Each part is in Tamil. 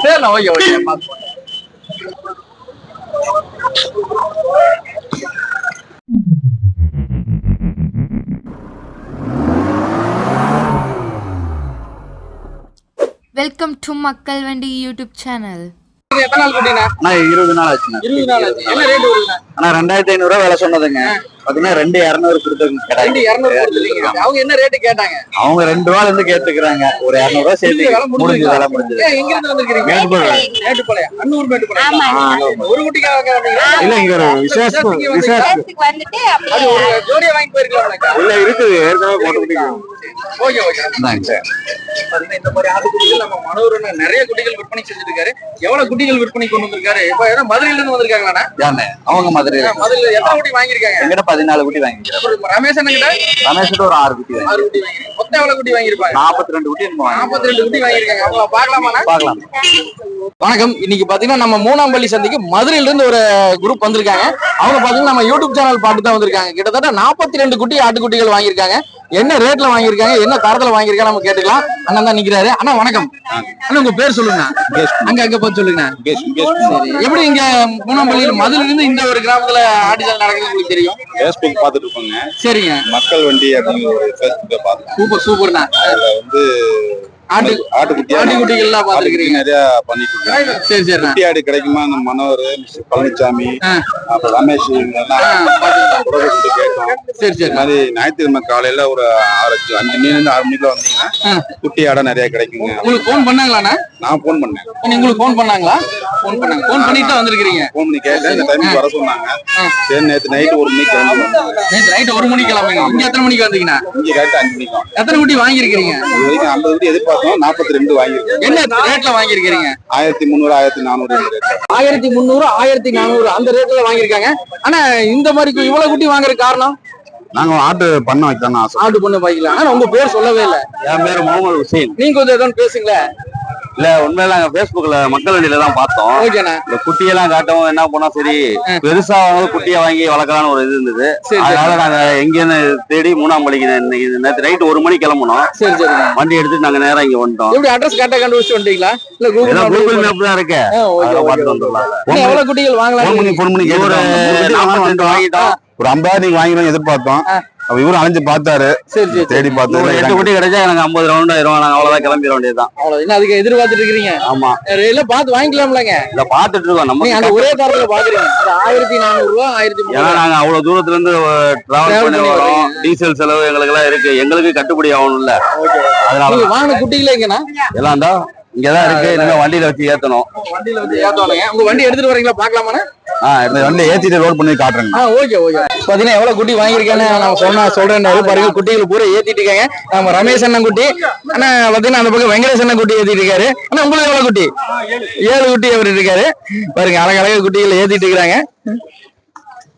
சரிண்ணா ஓகே ஓகே பார்த்து வெல்கம் டு மக்கள் வண்டி யூடியூப் சேனல் எத்தனை நாள் இருபது நாள் ஆச்சுண்ணா இருபது நாள் ஆச்சு. என்ன ரேட் வருதுண்ணா அண்ணா ரெண்டாயிரத்தி ஐநூறு ரூபா விலை சொன்னதுங்க. பாத்தீங்கன்னா ரெண்டு இரநூறு கொடுத்துருங்க அவங்க என்ன ரேட்டு கேட்டாங்க? அவங்க ரெண்டு ரூபால இருந்து கேட்டுக்கிறாங்க. ஒரு இரநூறு ரூபா சேர்த்து விலை முடிஞ்சு முடிஞ்சு வேலை முடிஞ்சது. ஏன் எங்க இருந்து வந்திருக்கீங்க மேட்டுப்பாளையம். மேட்டுப்பாளையம். அன்னூர் மேட்டுப்பாளையம். ஒரு குட்டிக்காக? இல்ல இங்க விசேஷம்? விசேஷம் ஜோடியா வாங்கி போயிருக்கலாம்லக்கா இல்ல இருக்குது. ஏற்கனவே போட்டு ஓகே ஓகே. பாத்தீங்கன்னா இந்த மாதிரி ஆடு குட்டிகள் நம்ம மனோரன் நிறைய குட்டிகள் விற்பனை செஞ்சுட்டு இருக்காரு எவ்வளவு குட்டிகள் விற்பனை கொண்டு வந்திருக்காரு? இப்ப மதுரையில இருந்து வந்திருக்காங்களாண்ணா? யாருண்ணே? அவங்க மதுரை மதுரையில எத்தனை குட்டி வாங்கியிருக்காங்க? பதினாலு குட்டி வாங்கிக்கிறேன். ரமேஷ் ஒரு ஆறு குட்டி வாங்கி ஆறு குட்டி வாங்கிருக்காங்க மொத்தம் எவ்வளவு குட்டி வாங்கியிருப்பாங்க? நாற்பத்தி ரெண்டு குட்டி நாற்பத்தி ரெண்டு குட்டி வாங்கியிருக்காங்க. அவங்க பாக்கலாமாண்ணா பார்க்கலாம். வணக்கம். இன்னைக்கு பாத்தீங்கன்னா நம்ம மூணாம் பள்ளி சந்தைக்கு மதுரையில இருந்து ஒரு குரூப் வந்திருக்காங்க. அவங்க பாத்தீங்கன்னா நம்ம யூடியூப் சேனல் பார்த்து தான் வந்திருக்காங்க. கிட்டத்தட்ட நாற்பத்தி ரெண்டு குட்டி ஆட்டுக்குட்டிகள் வாங்கியிருக்காங்க. என்ன ரேட்ல வாங்கியிருக்காங்க? என்ன தரத்துல வாங்கியிருக்காங்க நம்ம கேட்டுக்கலாம். அண்ணன் தான் நிக்கிறாரு. அண்ணா வணக்கம். அண்ணா உங்க பேர் சொல்லுங்க அங்க அங்க பார்த்து சொல்லுங்க எப்படி இங்க மூணாம் பள்ளியில மதுரையில இருந்து இந்த ஒரு கிராமத்துல ஆட்டுச்சல் நடக்குது உங்களுக்கு தெரியும்? ஃபேஸ்புக் பார்த்துட்டு இருப்போங்க சரிங்க. மக்கள் வண்டி அப்படிங்கிற ஒரு ஃபேஸ்புக்கை பார்த்தேன் சூப்பர் சூப்பர்ண்ணா அதுல வந்து ஆட்டு ஆட்டுக்குட்டி ஆட்டுக்குட்டிகள்லாம் ஆட்டுக்குட்டி பாத்துருக்கீங்க நிறைய பண்ணிட்டு இருக்காங்க சரி சரிண்ணா குட்டி ஆடு கிடைக்குமா? அந்த மனோர் பழனிசாமி. அப்புறம் ரமேஷ் சரி சரி. மாதிரி ஞாயிற்றுக்கிழமை காலையில ஒரு ஆறு அஞ்சு மணில ஆறு மணிக்குள்ள வந்தீங்கன்னா குட்டி ஆடை நிறைய கிடைக்குங்க. உங்களுக்கு ஃபோன் பண்ணாங்களாண்ணா? நான் ஃபோன் பண்ணேன். உங்களுக்கு ஃபோன் பண்ணாங்களா? ஃபோன் பண்ணாங்க. ஃபோன் பண்ணிட்டு தான் வந்திருக்கிறீங்க. ஃபோன் பண்ணி கேட்டேன். இந்த வர சொன்னாங்க. சரி நேற்று நைட்டு ஒரு மணிக்கு கிளம்பி நேற்று நைட் ஒரு மணிக்கு கிளம்புங்க. இங்க எத்தனை மணிக்கு வந்தீங்கண்ணா இங்கே கரெக்டாக அஞ்சு மணிக்கு. எத்தனை குட்டி வாங்கியிருக்கிறீங்க? இது வரைக்கும் ஐம்பது குட்டி எதிர்பார்த்தோம் நாற்பத்தி ரெண்டு வாங்கியிருக்கோம். என்ன ரேட்ல வாங்கியிருக்கிறீங்க? ஆயிரத்தி முந்நூறு ஆயிரத்தி நானூறு ஆயிரத்தி முந்நூறு ஆயிரத்தி நானூறு அந்த ரேட்ல வாங்கியிருக்காங்க. ஆனா இந்த மாதிரி இவ்வளவு குட்டி வாங்குற காரணம்? நாங்க ஆட்டு பண்ண வைக்கணும்னு ஆசை. ஆட்டு பொண்ணு பாய்க்கலாம் ஆனா உங்க பேர் சொல்லவே இல்ல. என் பேர் முகமது ஹுசைன். நீங்க கொஞ்சம் ஏதோ பேசுங்களேன். இல்ல உண்மையில நாங்க Facebookல மக்கள் வண்டியில தான் பார்த்தோம். இந்த குட்டியெல்லாம் காட்டவும் என்ன பண்ணோம் சரி பெருசா குட்டியை வாங்கி வளர்க்கலாம்னு ஒரு இது இருந்தது. அதனால நாங்க எங்கன்னு தேடி மூணாம் இன்னைக்கு நேற்று நைட்டு ஒரு மணிக்கு கிளம்பணும் வண்டி எடுத்துட்டு நாங்க நேரா இங்க வந்துட்டோம். எப்படி அட்ரஸ் கரெக்டா கண்டுபிடிச்சு வந்துட்டீங்களா? இல்ல கூகுள் மேப் தான் இருக்கு. எவ்வளவு குட்டிகள் வாங்கலாம் ஒரு நாற்பத்தி ரெண்டு வாங்கிட்டோம். ஒரு ஐம்பதாயிரம் நீங்க வாங்கிடும் எதிர்பார்த்தோம். அப்ப இவரும் அலைஞ்சு பார்த்தாரு. சரி சரி தேடி பார்த்தாரு. எட்டு குட்டி கிடைச்சா எனக்கு ஐம்பது ரவுண்ட் ஆயிரும். நாங்க அவ்வளவுதான் கிளம்பிட வேண்டியதுதான். அவ்வளவு என்ன அதுக்கு எதிர்பார்த்துட்டு இருக்கிறீங்க? ஆமா. இல்ல பார்த்து வாங்கிக்கலாம்லங்க. இத பாத்துட்டு இருக்கோம். நம்ம அந்த ஒரே தரத்துல பாக்குறீங்க ஆயிரத்தி நானூறு ரூபா ஆயிரத்தி ஏன்னா நாங்க அவ்வளவு தூரத்துல இருந்து டிராவல் பண்ணி வரோம். டீசல் செலவு எங்களுக்கு எல்லாம் இருக்கு. எங்களுக்கு கட்டுப்படி ஆகணும்ல. அதனால வாங்கின குட்டிகளே எங்கண்ணா? எல்லாம் தான் இங்கதான் இருக்கு. இனிமே வண்டியில வச்சு ஏத்தணும். வண்டியில வந்து ஏத்தவானுங்க உங்க வண்டி எடுத்துட்டு வரீங்களா? இந்த வண்டி ஏத்திட்டு ரோட் பண்ணி காட்டுறேங்க. ஆ ஓகே ஓகே. பாத்தீங்கன்னா எவ்வளவு குட்டி வாங்கியிருக்கேன்னு நான் சொன்னா சொல்றேன் பாருங்க குட்டிகள் பூரா ஏத்திட்டு இருக்காங்க. நம்ம ரமேஷ் அண்ணன் குட்டி அண்ணா பாத்தீங்கன்னா அந்த பக்கம் வெங்கடேஷ் அண்ணன் குட்டி ஏத்திட்டு இருக்காரு. அண்ணா உங்களுக்கு எவ்வளவு குட்டி? ஏழு குட்டி அவர் இருக்காரு. பாருங்க அழகழக குட்டிகள் ஏத்திட்டு இருக்காங்க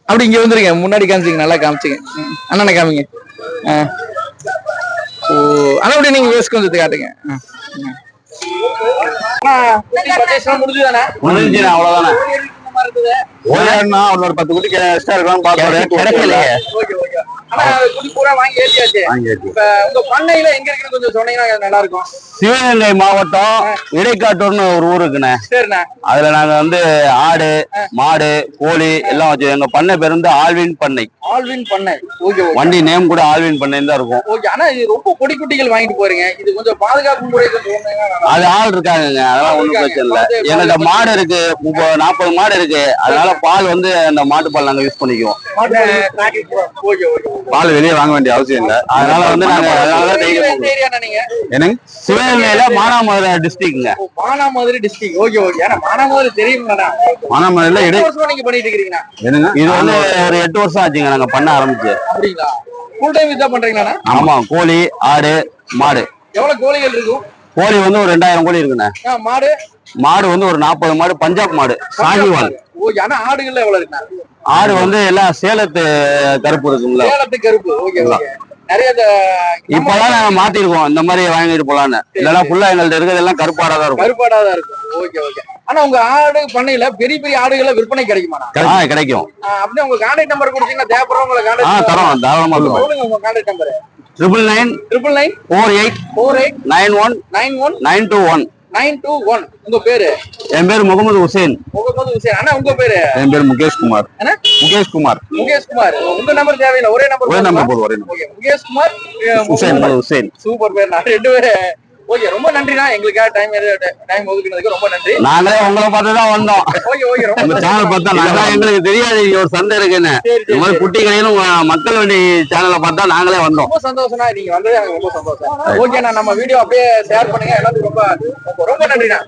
அப்படி இங்க வந்துருங்க முன்னாடி காமிச்சிங்க நல்லா காமிச்சிங்க. அண்ணனை காமிங்க. ஆ. ஓ அண்ணா அப்படி நீங்க வேஸ்ட் கொஞ்சம் காட்டுங்க. முடிஞ்சுதானே? முடிஞ்சு அவ்வளவுதானே ஓடினா ஒரு பத்து குட்டி எக்ஸ்ட்ரா இருக்கான்னு பார்த்தோம் கிடைக்கலையே ஓகே ஓகே. ஆனா குட்டி பூரா வாங்கி ஏத்தியாச்சு வாங்கியாச்சு. இப்ப உங்க பண்ணையில எங்க இருக்குன்னு கொஞ்சம் சொன்னீங்கன்னா நல்லா இருக்கும் சிவகங்கை மாவட்டம் இடைக்காட்டூர்னு ஒரு ஊர் இருக்குண்ணே. அதுல நாங்க வந்து ஆடு மாடு கோழி எல்லாம் வச்சு எங்க பண்ணை பேர் வந்து ஆல்வின் பண்ணை. ஆல்வின் பண்ணை ஓகே வண்டி நேம் கூட ஆல்வின் பண்ணை தான் இருக்கும். ஓகே ஆனா இது ரொம்ப பொடி குட்டிகள் வாங்கிட்டு போறீங்க. இது கொஞ்சம் பாதுகாப்பு முறை அது ஆள் இருக்காங்கங்க. அதெல்லாம் ஒண்ணும் பிரச்சனை இல்ல. எங்கள்ட்ட மாடு இருக்கு. முப்பது நாற்பது மாடு இருக்கு. அதனால பால் வந்து அந்த மாட்டு பால் நாங்க யூஸ் பண்ணிக்குவோம். பால் வெளியே வாங்க வேண்டிய அவசியம் இல்ல. அதனால வந்து நாங்க அதனால என்னங்க? சிவகங்கையில மானாமதுரை டிஸ்ட்ரிக்ட்ங்க மானாமதுரை டிஸ்ட்ரிக்ட் ஓகே ஓகே ஏன்னா மானாமதுரை தெரியுங்களா மணமலையில இடை வருஷமா நீங்க பண்ணிட்டு இருக்கிறீங்கண்ணா என்னங்க? இது வந்து ஒரு எட்டு வருஷம் ஆச்சுங்க நாங்க பண்ண ஆரம்பிச்சு. அப்படிங்களா? ஃபுல் டைம் இதான் பண்றீங்களாண்ணா? ஆமா கோழி ஆடு மாடு. எவ்வளவு கோழிகள் இருக்கும்? கோழி வந்து ஒரு ரெண்டாயிரம் கோழி இருக்குண்ணே. மாடு? மாடு வந்து ஒரு நாற்பது மாடு பஞ்சாப் மாடு சாகிவால் ஆடுகள்ல எவ்வளவு இருக்குண்ணா? ஆடு வந்து எல்லாம் சேலத்து கருப்பு இருக்கும்ல. சேலத்து கருப்பு. Okay okay. நிறைய இந்த இப்பெல்லாம் நாங்க மாத்திருக்கோம். இந்த மாதிரி வாங்கிட்டு போலான்னு. இல்லைன்னா ஃபுல்லா எங்கள்ட்ட இருக்கிறது எல்லாம் கருப்பாடா தான் இருக்கும். கருப்பாடா தான் இருக்கும். Okay okay. ஆனா உங்க ஆடு பண்ணையில பெரிய பெரிய ஆடுகளை விற்பனை கிடைக்கும். ஆ, அப்படியே உங்க கான்டாக்ட் நம்பர் கொடுத்தீங்கன்னா தேவைப்படுறவங்க ஆ கான்டாக்ட் தரோம் தாராளமா சொல்லுங்க உங்க contact number triple nine triple nine four eight four eight nine one nine one nine two one nine two one உங்க பேரு? என் பேர் முகமது ஹுசேன் முகமது ஹுசேன் அண்ணா உங்க பேரு? என் பேர் முகேஷ் குமார். முகேஷ் குமார். முகேஷ் குமார். உங்க நம்பர் தேவையில்லை. ஒரே நம்பர் ஒரே நம்பர் போதும்? ஒரே நம்பர் முகேஷ் குமார் ஹுசேன் ஹுசேன் சூப்பர் பேர். நான் ரெண்டு பேரு ஓகே ரொம்ப நன்றிண்ணா. எங்களுக்காக டைம் டைம் ஒதுக்குனதுக்கு ரொம்ப நன்றி. நாங்களே உங்களை பார்த்து தான் வந்தோம். ஓகே ஓகே ரொம்ப. சேனல் பார்த்தா நாங்களா எங்களுக்கு தெரியாது இங்க ஒரு சந்தை இருக்குன்னு. இந்த மாதிரி. குட்டி கடையிலும் மக்கள் வண்டி சேனலை பார்த்தா நாங்களே வந்தோம். ரொம்ப சந்தோஷம்னா நீங்க வந்தது எனக்கு ரொம்ப சந்தோஷம். ஓகேண்ணா நம்ம வீடியோ அப்படியே ஷேர் பண்ணுங்க. எல்லாத்துக்கும் ரொம்ப ரொம்ப- நன்றிண்ணா.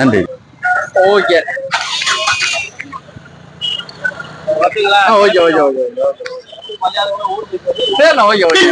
நன்றி. ஓகே. ஓகே ஓகே ஓகே சரிண்ணா ஓகே ஓகே.